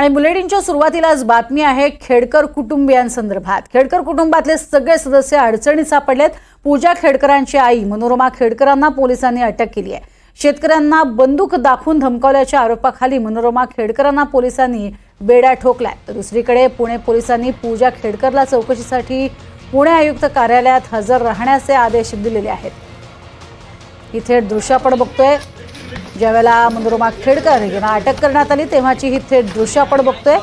आणि बुलेटिनच्या सुरुवातीलाच बातमी आहे खेडकर कुटुंबियांसंदर्भात. खेडकर कुटुंबातले सगळे सदस्य अडचणीत सापडलेत. पूजा खेडकरांची आई मनोरमा खेडकरांना पोलिसांनी अटक केली आहे. शेतकऱ्यांना बंदूक दाखवून धमकावल्याच्या आरोपाखाली मनोरमा खेडकरांना पोलिसांनी बेड्या ठोकलाय. तर दुसरीकडे पुणे पोलिसांनी पूजा खेडकरला चौकशीसाठी पुणे आयुक्त कार्यालयात हजर राहण्याचे आदेश दिलेले आहेत. इथे दृश्य आपण बघतोय. ज्यावेळेला मनोरमा खेडकर यांना अटक करण्यात आली तेव्हाची ही थेट दृश्य आपण बघतोय.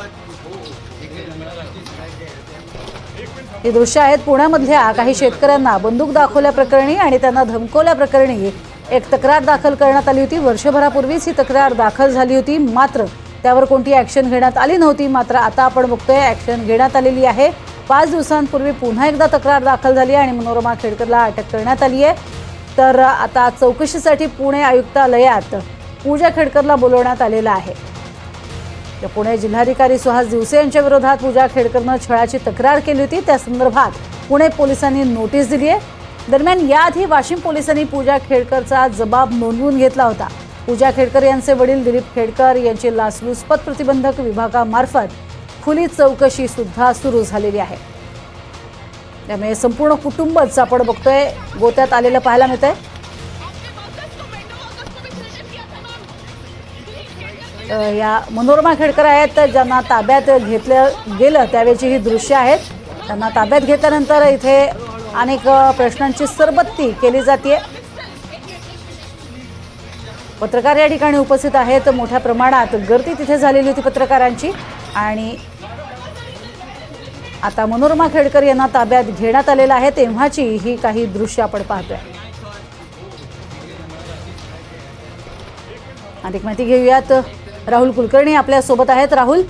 ही दृश्य आहेत पुण्यामधल्या काही शेतकऱ्यांना बंदूक दाखवल्या प्रकरणी आणि त्यांना धमकवल्या प्रकरणी एक तक्रार दाखल करण्यात आली होती. वर्षभरापूर्वीच ही तक्रार दाखल झाली होती. मात्र त्यावर कोणती ॲक्शन घेण्यात आली नव्हती. मात्र आता आपण बघतोय ॲक्शन घेण्यात आलेली आहे. पाच दिवसांपूर्वी पुन्हा एकदा तक्रार दाखल झाली आणि मनोरमा खेडकरला अटक करण्यात आली आहे. तर आता चौकशीसाठी पुणे आयुक्तालयात पूजा खेडकरला बोलवण्यात आलेलं आहे. तर पुणे जिल्हाधिकारी सुहास दिवसे यांच्या विरोधात पूजा खेडकरनं छळाची तक्रार केली होती. त्या संदर्भात पुणे पोलिसांनी नोटीस दिली आहे. दरम्यान याआधी वाशिम पोलिसांनी पूजा खेडकरचा जबाब नोंदवून घेतला होता. पूजा खेडकर यांचे वडील दिलीप खेडकर यांची लाचलुचपत प्रतिबंधक विभागामार्फत खुली चौकशी सुद्धा सुरू झालेली आहे. त्यामुळे संपूर्ण कुटुंबच आपण बघतोय गोत्यात आलेलं पाहायला मिळतंय. या मनोरमा खेडकर आहेत ज्यांना ताब्यात घेतलं गेलं त्यावेळची ही दृश्य आहेत. त्यांना ताब्यात घेतल्यानंतर इथे अनेक प्रश्नांची सरबत्ती केली जाते. पत्रकार या ठिकाणी उपस्थित आहेत. मोठ्या प्रमाणात गर्दी तिथे झालेली होती पत्रकारांची. आणि आता मनोरमा खेडकर यांना ताब्यात घेण्यात आलेलं आहे. तेव्हाची ही काही दृश्य आपण पाहतोय. अधिक माहिती घेऊयात. राहुल कुलकर्णी आपल्यासोबत आहेत. राहुल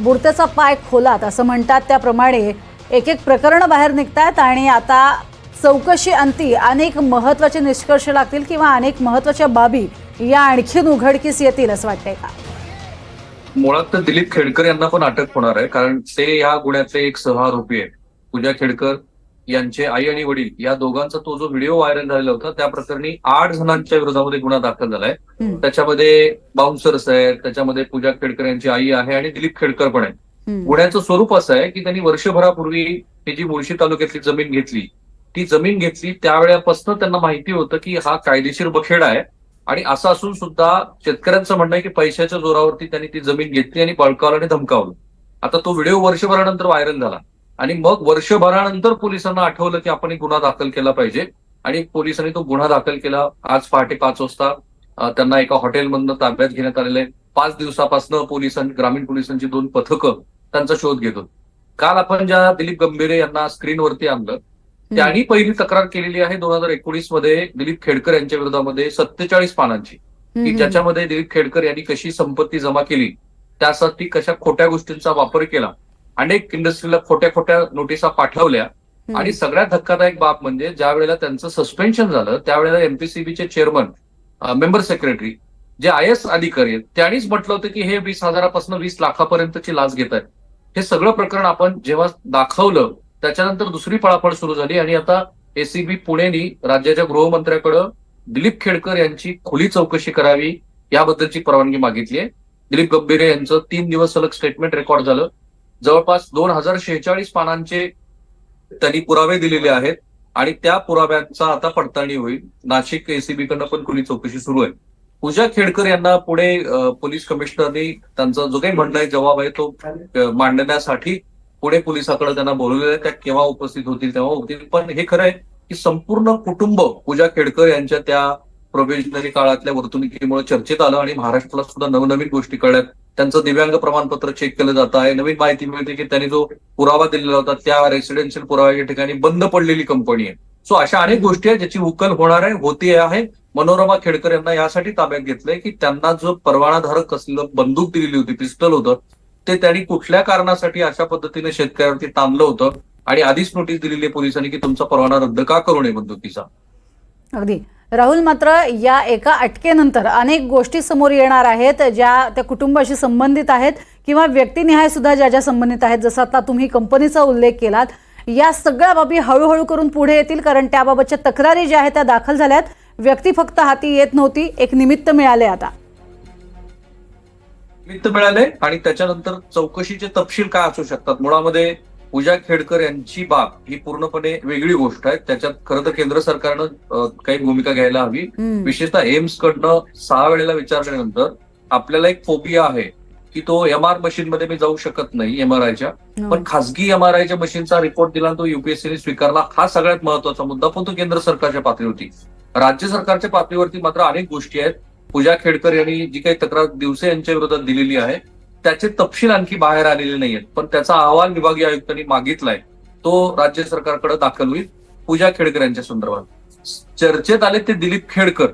बुडत्याचा पाय खोलात असं म्हणतात त्याप्रमाणे एक एक प्रकरणं बाहेर निघतात आणि आता चौकशी अंती अनेक महत्त्वाचे निष्कर्ष लागतील किंवा अनेक महत्त्वाच्या बाबी या आणखीन उघडकीस येतील असं वाटतंय का? मुळात तर दिलीप खेडकर यांना पण अटक होणार आहे कारण ते या गुन्ह्याचे एक सहआरोपी आहेत. पूजा खेडकर यांचे आई आणि वडील या दोघांचा तो जो व्हिडिओ व्हायरल झालेला होता त्या प्रकरणी आठ जणांच्या विरोधामध्ये गुन्हा दाखल झालाय. त्याच्यामध्ये बाउन्सर्स आहेत त्याच्यामध्ये पूजा खेडकर यांची आई आहे आणि दिलीप खेडकर पण आहे. गुन्ह्याचं स्वरूप असं आहे की त्यांनी वर्षभरापूर्वी ही जी मुळशी तालुक्यातली जमीन घेतली ती जमीन घेतली त्यावेळेपासून त्यांना माहिती होतं की हा कायदेशीर बखेडा आहे आणि असं असून सुद्धा शेतकऱ्यांचं म्हणणं आहे की पैशाच्या जोरावरती त्यांनी ती जमीन घेतली आणि बळकावलं आणि धमकावलं आता तो व्हिडिओ वर्षभरानंतर व्हायरल झाला आणि मग वर्षभरानंतर पोलिसांना आठवलं की आपण एक गुन्हा दाखल केला पाहिजे. आणि पोलिसांनी तो गुन्हा दाखल केला. आज पहाटे पाच वाजता त्यांना एका हॉटेलमधनं ताब्यात घेण्यात आलेलं आहे. पाच दिवसापासून पोलिसांनी ग्रामीण पोलिसांची दोन पथकं त्यांचा शोध घेत होती. काल आपण ज्या दिलीप गंभीरे यांना स्क्रीनवरती आणलं त्यांनी पहिली तक्रार केलेली आहे दोन हजार एकोणीसमध्ये दिलीप खेडकर यांच्या विरोधामध्ये सत्तेचाळीस पानांची. की ज्याच्यामध्ये दिलीप खेडकर यांनी कशी संपत्ती जमा केली त्यासाठी कशा खोट्या गोष्टींचा वापर केला अनेक इंडस्ट्रीला खोट्या खोट्या नोटिसा पाठवल्या. आणि सगळ्यात धक्कादायक बाब म्हणजे ज्या वेळेला त्यांचं सस्पेन्शन झालं त्यावेळेला एमपीसीबीचे चेअरमन मेंबर सेक्रेटरी जे आय एस अधिकारी आहेत त्यांनीच म्हटलं होतं की हे वीस हजारापासून वीस लाखापर्यंतची लाच घेत आहेत हे सगळं प्रकरण आपण जेव्हा दाखवलं त्याच्यानंतर दुसरी पळापळ सुरू झाली आणि आता एसीबी पुणेनी राज्याच्या गृहमंत्र्याकडं दिलीप खेडकर यांची खुली चौकशी करावी याबद्दलची परवानगी मागितली आहे. दिलीप गंभीरे यांचं तीन दिवस सलग स्टेटमेंट रेकॉर्ड झालं. जवळपास दोन हजार शेहेचाळीस पानांचे त्यांनी पुरावे दिलेले आहेत आणि त्या पुराव्यांचा आता पडताळणी होईल. नाशिक एसीबी कडनं पण खुली चौकशी सुरू आहे. पूजा खेडकर यांना पुणे पोलीस कमिशनरनी त्यांचा जो काही म्हणणं आहे जबाब आहे तो मांडण्यासाठी पुणे पोलिसाकडे त्यांना बोलवलेलं आहे. त्या केव्हा उपस्थित होतील तेव्हा होतील. पण हे खरं आहे की संपूर्ण कुटुंब पूजा खेडकर यांच्या त्या प्रोबेशनरी काळातल्या वर्तणुकीमुळे चर्चेत आलं आणि महाराष्ट्राला सुद्धा नवनवीन गोष्टी कळल्यात त्यांचं दिव्यांग प्रमाणपत्र चेक केलं जात आहे. नवीन माहिती मिळते की त्यांनी जो पुरावा दिलेला होता त्या रेसिडेन्शियल पुराव्याच्या ठिकाणी बंद पडलेली कंपनी आहे. सो अशा अनेक गोष्टी आहेत ज्याची उकल होणार आहे होती आहे. मनोरमा खेडकर यांना यासाठी ताब्यात घेतलंय की त्यांना जो परवानाधारक असलेलं बंदूक दिलेली होती पिस्टल होतं ते त्यांनी कुठल्या कारणासाठी अशा पद्धतीने शेतकऱ्यावरती ताणलं होतं आणि आधीच नोटीस दिलेली आहे पोलिसांनी की तुमचा परवाना रद्द का करू नये बंदुकीचा? अगदी. राहुल मात्र या एका अटकेनंतर अनेक गोष्टी समोर येणार आहेत ज्या त्या कुटुंबाशी संबंधित आहेत किंवा व्यक्तिनिहाय सुद्धा ज्या ज्या संबंधित आहेत जसं आता तुम्ही कंपनीचा उल्लेख केलात या सगळ्या बाबी हळूहळू करून पुढे येतील कारण त्याबाबतच्या तक्रारी ज्या आहेत त्या दाखल झाल्यात. व्यक्ती फक्त हाती येत नव्हती एक निमित्त मिळाले आता. निमित्त मिळाले आणि त्याच्यानंतर चौकशीचे तपशील काय असू शकतात? मुळामध्ये पूजा खेडकर यांची बाब ही पूर्णपणे वेगळी गोष्ट आहे. त्याच्यात खरं तर केंद्र सरकारनं काही भूमिका घ्यायला हवी. विशेषतः एम्स कडनं सहा वेळेला विचारल्यानंतर आपल्याला एक फोबिया आहे की तो एम आर मशीन मध्ये मी जाऊ शकत नाही एमआरआयच्या हो. पण खासगी एमआरआयच्या मशीनचा रिपोर्ट दिला तो युपीएससीने स्वीकारला हा सगळ्यात महत्त्वाचा मुद्दा. पण तो केंद्र सरकारच्या पातळीवरती. राज्य सरकारच्या पातळीवरती मात्र अनेक गोष्टी आहेत. पूजा खेडकर यांनी जी काही तक्रार दिवसे यांच्या विरोधात दिलेली आहे त्याचे तपशील आणखी बाहेर आलेले नाहीयेत. पण त्याचा अहवाल विभागीय आयुक्तांनी मागितलाय. तो राज्य सरकारकडे दाखल होईल. पूजा खेडकर यांच्या संदर्भात. चर्चेत आले ते दिलीप खेडकर.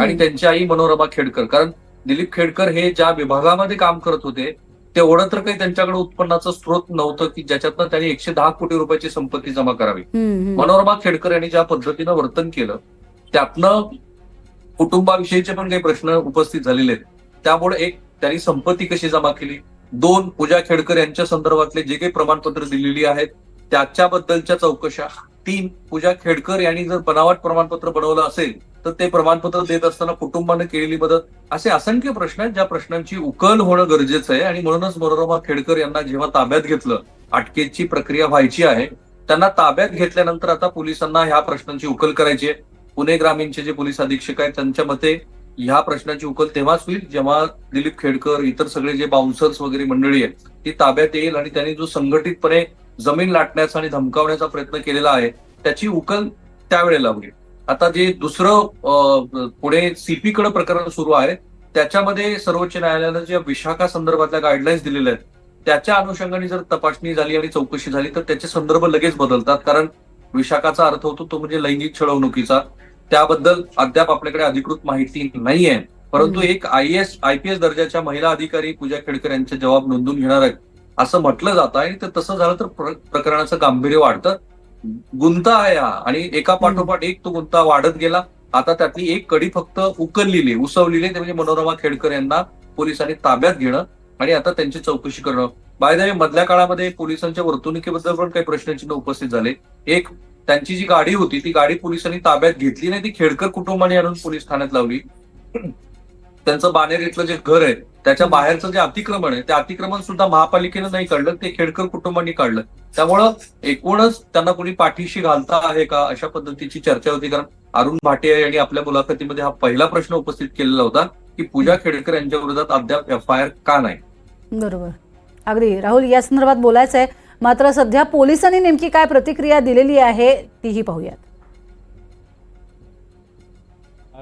आणि त्यांची आई मनोरमा खेडकर. कारण दिलीप खेडकर हे ज्या विभागामध्ये काम करत होते तेवढं तर काही त्यांच्याकडे उत्पन्नाचं स्रोत नव्हतं की ज्याच्यातनं त्यांनी एकशे दहा कोटी रुपयाची संपत्ती जमा करावी. मनोरमा खेडकर यांनी ज्या पद्धतीनं वर्तन केलं त्यातनं कुटुंबाविषयीचे पण काही प्रश्न उपस्थित झालेले आहेत. त्यामुळे एक त्यांनी संपत्ती कशी जमा केली? दोन पूजा खेडकर यांच्या संदर्भातले जे काही प्रमाणपत्र दिलेली आहेत त्याच्याबद्दलच्या चौकशा. तीन पूजा खेडकर यांनी जर बनावट प्रमाणपत्र बनवलं असेल तर ते प्रमाणपत्र देत असताना कुटुंबानं केलेली मदत. असे असंख्य प्रश्न आहेत ज्या प्रश्नांची उकल होणं गरजेचं आहे. आणि म्हणूनच मनोरमा खेडकर यांना जेव्हा ताब्यात घेतलं अटकेची प्रक्रिया व्हायची आहे त्यांना ताब्यात घेतल्यानंतर आता पोलिसांना ह्या प्रश्नांची उकल करायची आहे. पुणे ग्रामीणचे जे पोलीस अधीक्षक आहेत त्यांच्या मते ह्या प्रश्नाची उकल तेव्हाच होईल जेव्हा दिलीप खेडकर इतर सगळे जे बाउन्सर्स वगैरे मंडळी आहेत ती ताब्यात येईल आणि त्यांनी जो संघटितपणे जमीन लाटण्याचा आणि धमकावण्याचा प्रयत्न केलेला आहे त्याची उकल त्यावेळेला होईल. आता जे दुसरं पुढे पुणे सीपी कडे प्रकरण सुरू आहे त्याच्यामध्ये सर्वोच्च न्यायालयानं ज्या विशाखा संदर्भातल्या गाईडलाईन्स दिलेल्या आहेत त्याच्या अनुषंगाने जर तपासणी झाली आणि चौकशी झाली तर त्याचे संदर्भ लगेच बदलतात कारण विशाखाचा अर्थ होतो तो म्हणजे लैंगिक छळवणुकीचा. त्याबद्दल अद्याप आपल्याकडे अधिकृत माहिती नाहीये. परंतु. एक I S I P S दर्जाच्या महिला अधिकारी पूजा खेडकर यांचे जबाब नोंदवून घेणार आहेत असं म्हटलं जात आणि ते तसं झालं तर प्र- प्रकरणाचं गांभीर्य वाढतं. गुंता आहे हा आणि एका पाठोपाठ एक तो गुंता वाढत गेला. आता त्यातली एक कडी फक्त उकललेली उसवलेली ते म्हणजे मनोरमा खेडकर यांना पोलिसांनी ताब्यात घेणं आणि आता त्यांची चौकशी करणं. बाय मधल्या काळामध्ये पोलिसांच्या वर्तणुकीबद्दल पण काही प्रश्नचिन्ह उपस्थित झाले. एक त्यांची जी गाडी होती ती गाडी पोलिसांनी ताब्यात घेतली नाही. ती खेडकर कुटुंबाने आणून पोलीस ठाण्यात लावली. त्यांचं बानेर इथलं जे घर आहे त्याच्या बाहेरचं जे अतिक्रमण आहे ते अतिक्रमण सुद्धा महापालिकेनं नाही काढलं ते खेडकर कुटुंबांनी काढलं. त्यामुळं एकूणच त्यांना कोणी पाठीशी घालता आहे का अशा पद्धतीची चर्चा होती. कारण अरुण भाटे यांनी आपल्या मुलाखतीमध्ये हा पहिला प्रश्न उपस्थित केलेला होता की पूजा खेडकर यांच्या विरोधात अद्याप एफ आय आर का नाही? बरोबर. अगदी. राहुल या संदर्भात बोलायचं आहे मात्र सध्या पोलिसांनी नेमकी काय प्रतिक्रिया दिलेली आहे तीही पाहूयात.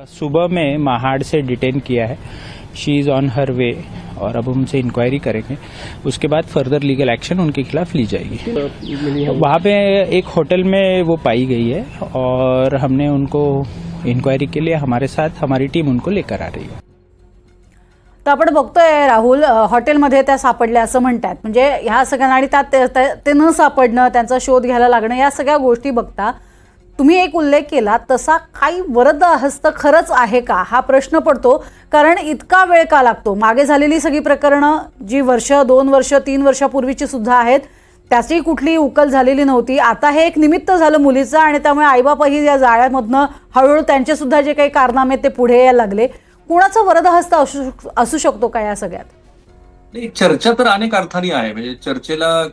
सुबह में महाड़ से डिटेन किया है। शी इज़ ऑन हर वे और अब उनसे इंक्वायरी करेंगे। उसके बाद फर्दर लीगल एक्शन उनके खिलाफ ली जाएगी। वहाँ पे एक होटल में वो पाई गई है और हमने उनको इंक्वायरी के लिए हमारे साथ हमारी टीम उनको लेकर आ रही है। तर आपण बघतोय राहुल हॉटेलमध्ये त्या सापडल्या असं म्हणतात. म्हणजे ह्या सगळ्यांना आणि त्यात ते- ते- ते न सापडणं त्यांचा शोध घ्यायला लागणं या सगळ्या गोष्टी बघता तुम्ही एक उल्लेख केला तसा काही वरद हस्त खरंच आहे का? हा प्रश्न पडतो कारण इतका वेळ का लागतो? मागे झालेली सगळी प्रकरणं जी वर्ष दोन वर्ष तीन वर्षापूर्वीची सुद्धा आहेत त्याची कुठली उकल झालेली नव्हती. आता हे एक निमित्त झालं मुलीचं आणि त्यामुळे आईबापही या जाळ्यामधनं हळूहळू त्यांचे सुद्धा जे काही कारनामे ते पुढे यायला लागले. कुणाचा वरद हस्त असू असू शकतो का या सगळ्यात नाही चर्चा तर अनेक अर्थाने आहे म्हणजे चर्चेला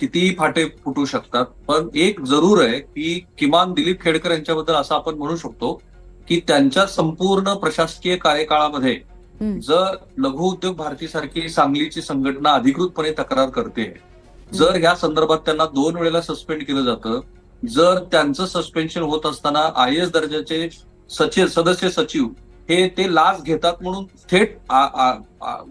कितीही फाटे फुटू शकतात पण एक जरूर आहे की किमान दिलीप खेडकर यांच्याबद्दल असं आपण म्हणू शकतो की त्यांच्या संपूर्ण प्रशासकीय कार्यकाळामध्ये. जर लघु उद्योग भारती सारखी सांगलीची संघटना अधिकृतपणे तक्रार करते जर ह्या संदर्भात त्यांना दोन वेळेला सस्पेंड केलं जातं जर त्यांचं सस्पेन्शन होत असताना आय एस दर्जाचे सचिव सदस्य सचिव हे ते लाच घेतात म्हणून थेट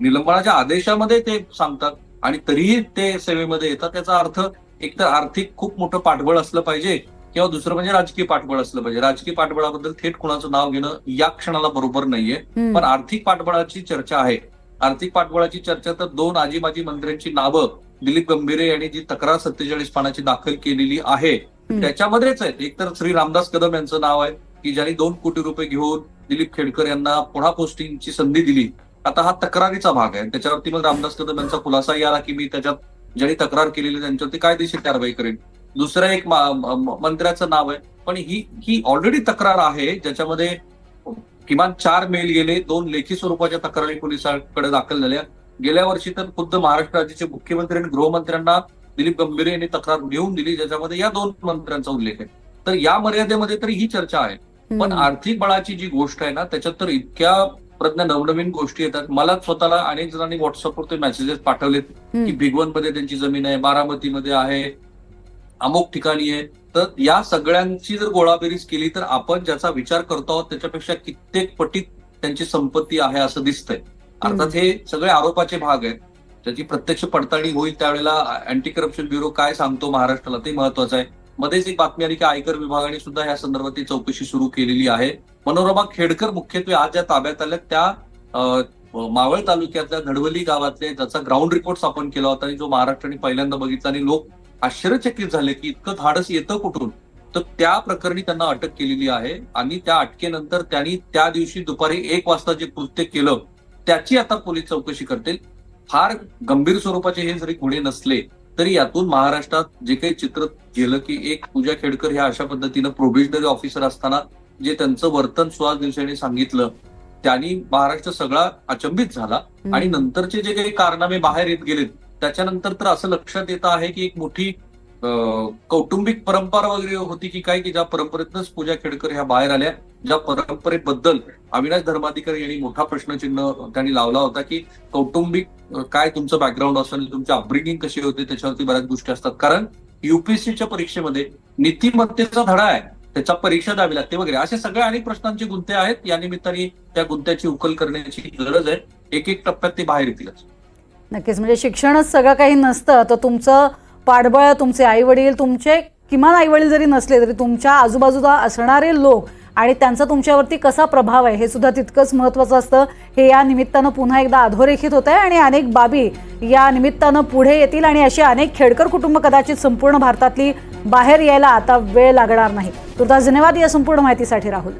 निलंबनाच्या आदेशामध्ये ते सांगतात. आणि तरीही ते सेवेमध्ये येतात. त्याचा अर्थ एकतर आर्थिक खूप मोठं पाठबळ असलं पाहिजे किंवा दुसरं म्हणजे राजकीय पाठबळ असलं पाहिजे. राजकीय पाठबळाबद्दल थेट कुणाचं नाव घेणं या क्षणाला बरोबर नाहीये. पण आर्थिक पाठबळाची चर्चा आहे. आर्थिक पाठबळाची चर्चा तर दोन आजी माजी मंत्र्यांची नावं दिलीप गंभीरे यांनी जी तक्रार सत्तेचाळीस पानाची दाखल केलेली आहे त्याच्यामध्येच आहेत. एक तर श्री रामदास कदम यांचं नाव आहे की ज्यांनी दोन कोटी रुपये घेऊन दिलीप खेडकर यांना पुन्हा पोस्टिंगची संधी दिली. आता हा तक्रारीचा भाग आहे. त्याच्यावरती मग रामदास कदम यांचा खुलासाही आला की मी त्याच्यात ज्यांनी तक्रार केलेली त्यांच्यावरती कायदेशीर कारवाई करेन. दुसरं एक मंत्र्याचं नाव आहे. पण ही ही ऑलरेडी तक्रार आहे ज्याच्यामध्ये किमान चार मेल गेले दोन लेखी स्वरूपाच्या तक्रारी पोलिसांकडे दाखल झाल्या. गेल्या वर्षी तर खुद्द महाराष्ट्र राज्याचे मुख्यमंत्री आणि गृहमंत्र्यांना दिलीप गंभीर यांनी तक्रार लिहून दिली ज्याच्यामध्ये या दोन मंत्र्यांचा उल्लेख आहे. तर या मर्यादेमध्ये तरी ही चर्चा आहे. पण. आर्थिक बळाची जी गोष्ट आहे ना त्याच्यात तर इतक्या प्रज्ञा नवनवीन गोष्टी येतात. मला स्वतःला अनेक जणांनी व्हॉट्सअपवर ते मेसेजेस पाठवलेत. की भिगवणमध्ये त्यांची जमीन आहे बारामतीमध्ये आहे अमुक ठिकाणी आहे. तर या सगळ्यांची जर गोळाबेरीज केली तर आपण ज्याचा विचार करतो आहोत त्याच्यापेक्षा कित्येक पटीत त्यांची संपत्ती आहे असं दिसतंय. अर्थात हे सगळे आरोपाचे भाग आहेत. त्याची प्रत्यक्ष पडताळणी होईल त्यावेळेला अँटी करप्शन ब्युरो काय सांगतो महाराष्ट्राला ते महत्वाचं आहे. मध्येच एक बातमी आली की आयकर विभागाने सुद्धा या संदर्भात ती चौकशी सुरू केलेली आहे. मनोरमा खेडकर मुख्यत्वे आज ज्या ताब्यात आल्या त्या मावळ तालुक्यातल्या धडवली गावातले ज्याचा ग्राउंड रिपोर्ट आपण केला होता आणि जो महाराष्ट्राने पहिल्यांदा बघितला आणि लोक आश्चर्यचकित झाले की इतकं धाडस येतं कुठून? तर त्या प्रकरणी त्यांना अटक केलेली आहे आणि त्या अटकेनंतर त्यांनी त्या दिवशी दुपारी एक वाजता जे कृत्य केलं त्याची आता पोलीस चौकशी करतील. फार गंभीर स्वरूपाचे हे जरी गुन्हे नसले तरी यातून महाराष्ट्रात जे काही चित्र गेलं की एक पूजा खेडकर ह्या अशा पद्धतीनं प्रोबिशनरी ऑफिसर असताना जे त्यांचं वर्तन सुहास दिवसांनी सांगितलं त्यांनी महाराष्ट्र सगळा अचंबित झाला. आणि नंतरचे जे काही कारनामे बाहेर येत गेलेत त्याच्यानंतर तर असं लक्षात येत आहे की एक मोठी कौटुंबिक परंपरा वगैरे होती की काय की ज्या परंपरेतनच पूजा खेडकर ह्या बाहेर आल्या ज्या परंपरेबद्दल अविनाश धर्माधिकारी यांनी मोठा प्रश्नचिन्ह त्यांनी लावला होता की कौटुंबिक काय तुमचं बॅकग्राऊंड असेल तुमची अपब्रिंगिंग कशी होते त्याच्यावरती बऱ्याच गोष्टी असतात. कारण युपीएससीच्या परीक्षेमध्ये नीतिमत्तेचा धडा आहे त्याचा परीक्षा द्यावी लागते वगैरे. असे सगळ्या अनेक प्रश्नांचे गुंते आहेत. या निमित्ताने त्या गुंत्याची उकल करण्याची गरज आहे. एक एक टप्प्यात ते बाहेर येतीलच. नक्कीच. म्हणजे शिक्षणच सगळं काही नसतं. तर तुमचं पाठबळ तुमचे आई वडील तुमचे किमान आई वडील जरी नसले तरी तुमच्या आजूबाजूला असणारे लोक आणि त्यांचा तुमच्यावरती कसा प्रभाव आहे हे सुद्धा तितकंच महत्त्वाचं असतं. हे या निमित्तानं पुन्हा एकदा अधोरेखित होत आहे आणि अनेक बाबी या निमित्तानं पुढे येतील आणि अशी अनेक खेडकर कुटुंब कदाचित संपूर्ण भारतातली बाहेर यायला आता वेळ लागणार नाही. तुर्तास धन्यवाद या संपूर्ण माहितीसाठी राहुल.